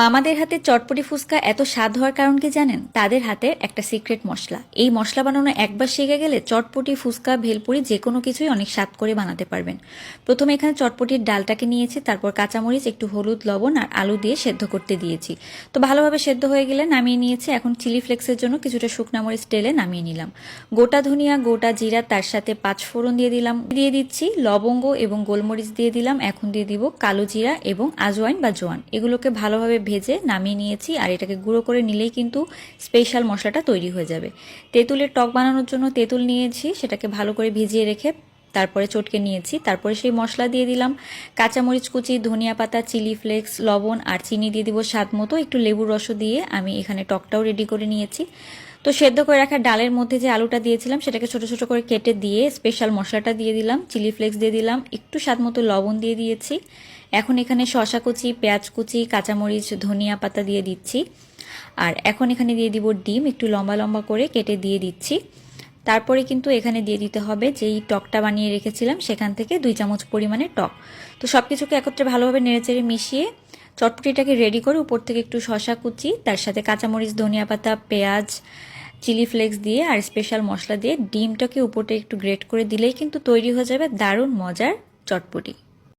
মামাদের হাতে চটপটি ফুচকা এত স্বাদ হওয়ার কারণ কি জানেন? তাদের হাতে একটা সিক্রেট মশলা। এই মশলা বানানো একবার শিখে গেলে চটপটি, ফুচকা, ভেলপুরি যে কোনো কিছুই অনেক স্বাদ করে বানাতে পারবেন। প্রথমে এখানে চটপটির ডালটাকে নিয়েছি, তারপর কাঁচামরিচ, একটু হলুদ, লবণ আর আলু দিয়ে সেদ্ধ করতে দিয়েছি। তো ভালোভাবে সেদ্ধ হয়ে গেলে নামিয়ে নিয়েছি। এখন চিলি ফ্লেক্সের জন্য কিছুটা শুকনা মরিচ টেলে নামিয়ে নিলাম। গোটা ধনিয়া, গোটা জিরা, তার সাথে পাঁচ ফোড়ন দিয়ে দিলাম। দিয়ে দিচ্ছি লবঙ্গ এবং গোলমরিচ দিয়ে দিলাম। এখন দিয়ে দিব কালো জিরা এবং আজওয়াইন বা জোয়ান। এগুলোকে ভালোভাবে ভেজে নামিয়ে নিয়েছি আর এটাকে গুঁড়ো করে নিলেই কিন্তু স্পেশাল মশলাটা তৈরি হয়ে যাবে। তেঁতুলের টক বানানোর জন্য তেঁতুল নিয়েছি, সেটাকে ভালো করে ভিজিয়ে রেখে তারপরে চটকে নিয়েছি। তারপরে সেই মশলা দিয়ে দিলাম। কাঁচামরিচ কুচি, ধনিয়া পাতা, চিলি ফ্লেক্স, লবণ আর চিনি দিয়ে দিব স্বাদ মতো। একটু লেবুর রস দিয়ে আমি এখানে টকটাও রেডি করে নিয়েছি। তো সেদ্ধ করে রাখা ডালের মধ্যে যে আলুটা দিয়েছিলাম, সেটাকে ছোট ছোট করে কেটে দিয়ে স্পেশাল মশলাটা দিয়ে দিলাম। চিলি ফ্লেক্স দিয়ে দিলাম। একটু স্বাদ মতো লবণ দিয়ে দিয়েছি। এখন এখানে শশা কুচি, পেঁয়াজ কুচি, কাঁচামরিচ, ধনিয়া পাতা দিয়ে দিচ্ছি। আর এখন এখানে দিয়ে দিব ডিম। একটু লম্বা লম্বা করে কেটে দিয়ে দিচ্ছি। তারপরে কিন্তু এখানে দিয়ে দিতে হবে যেই টকটা বানিয়ে রেখেছিলাম, সেখান থেকে দুই চামচ পরিমাণে টক। তো সব কিছুকে একত্রে ভালোভাবে নেড়েচেড়ে মিশিয়ে চটপটিটাকে রেডি করে উপর থেকে একটু শশা কুচি, তার সাথে কাঁচামরিচ, ধনিয়া পাতা, পেঁয়াজ চিলি ফ্লেক্স দিয়ে আর স্পেশাল মশলা দিয়ে ডিমটাকে উপরে একটু গ্রেট করে দিলেই কিন্তু তৈরি হয়ে যাবে দারুণ মজার চটপটি।